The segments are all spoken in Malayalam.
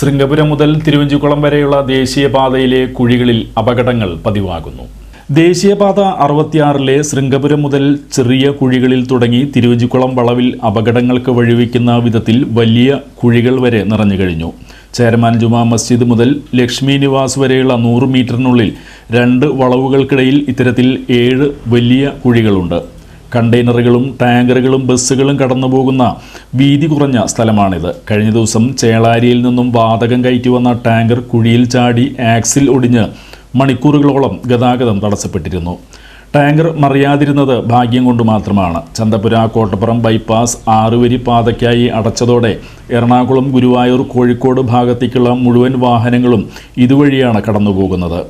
ശൃംഗപുരം മുതൽ തിരുവഞ്ചിക്കുളം വരെയുള്ള ദേശീയപാതയിലെ കുഴികളിൽ അപകടങ്ങൾ പതിവാകുന്നു. ദേശീയപാത അറുപത്തിയാറിലെ ശൃംഗപുരം മുതൽ ചെറിയ കുഴികളിൽ തുടങ്ങി തിരുവഞ്ചിക്കുളം വളവിൽ അപകടങ്ങൾക്ക് വഴിവെക്കുന്ന വിധത്തിൽ വലിയ കുഴികൾ വരെ നിറഞ്ഞു കഴിഞ്ഞു. ചേരമാൻ ജുമാ മസ്ജിദ് മുതൽ ലക്ഷ്മി നിവാസ് വരെയുള്ള നൂറ് മീറ്ററിനുള്ളിൽ രണ്ട് വളവുകൾക്കിടയിൽ ഇത്തരത്തിൽ ഏഴ് വലിയ കുഴികളുണ്ട്. കണ്ടെയ്നറുകളും ടാങ്കറുകളും ബസ്സുകളും കടന്നുപോകുന്ന വീതി കുറഞ്ഞ സ്ഥലമാണിത്. കഴിഞ്ഞ ദിവസം ചേളാരിയിൽ നിന്നും വാതകം കയറ്റി വന്ന ടാങ്കർ കുഴിയിൽ ചാടി ആക്സിൽ ഒടിഞ്ഞ് മണിക്കൂറുകളോളം ഗതാഗതം തടസ്സപ്പെട്ടിരുന്നു. ടാങ്കർ മറിയാതിരുന്നത് ഭാഗ്യം കൊണ്ട് മാത്രമാണ്. ചന്തപുര കോട്ടപ്പുറം ബൈപ്പാസ് ആറുവരി പാതയ്ക്കായി അടച്ചതോടെ എറണാകുളം ഗുരുവായൂർ കോഴിക്കോട് ഭാഗത്തേക്കുള്ള മുഴുവൻ വാഹനങ്ങളും ഇതുവഴിയാണ് കടന്നുപോകുന്നത്.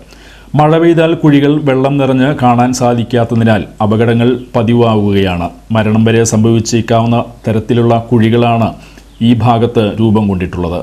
മഴ പെയ്താൽ കുഴികൾ വെള്ളം നിറഞ്ഞ് കാണാൻ സാധിക്കാത്തതിനാൽ അപകടങ്ങൾ പതിവാകുകയാണ് മരണം വരെ സംഭവിച്ചേക്കാവുന്ന തരത്തിലുള്ള കുഴികളാണ് ഈ ഭാഗത്ത് രൂപം കൊണ്ടിട്ടുള്ളത്.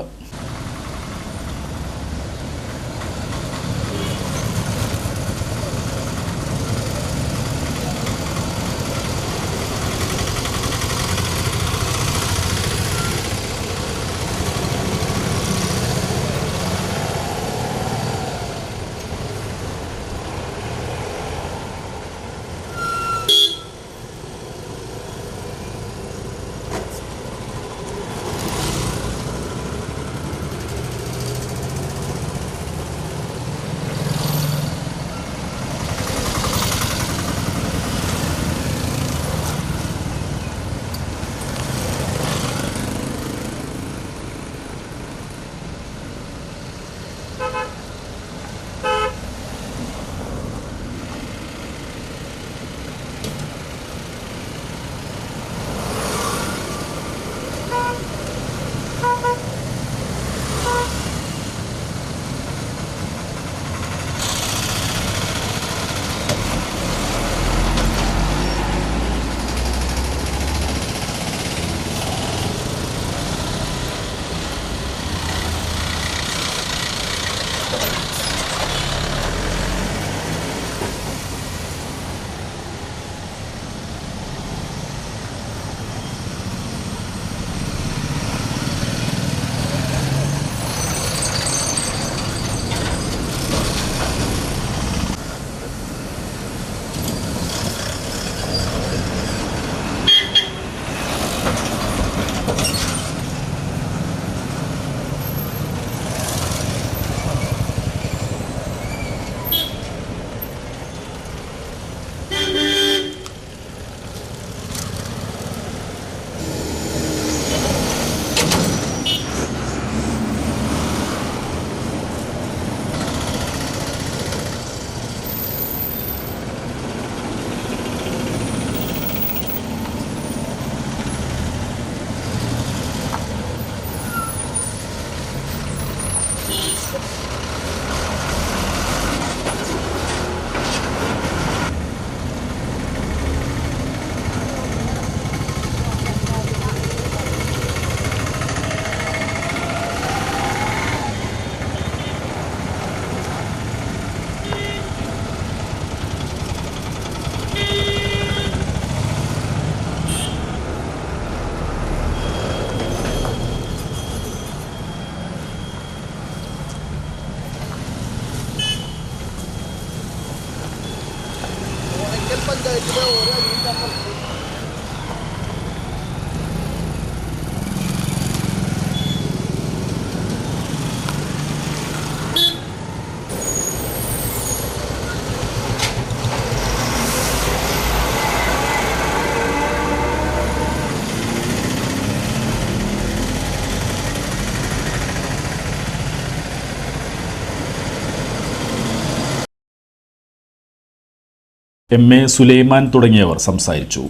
عندها يتدور يعني عندها فرق എം എ സുലൈമാൻ തുടങ്ങിയവർ സംസാരിച്ചു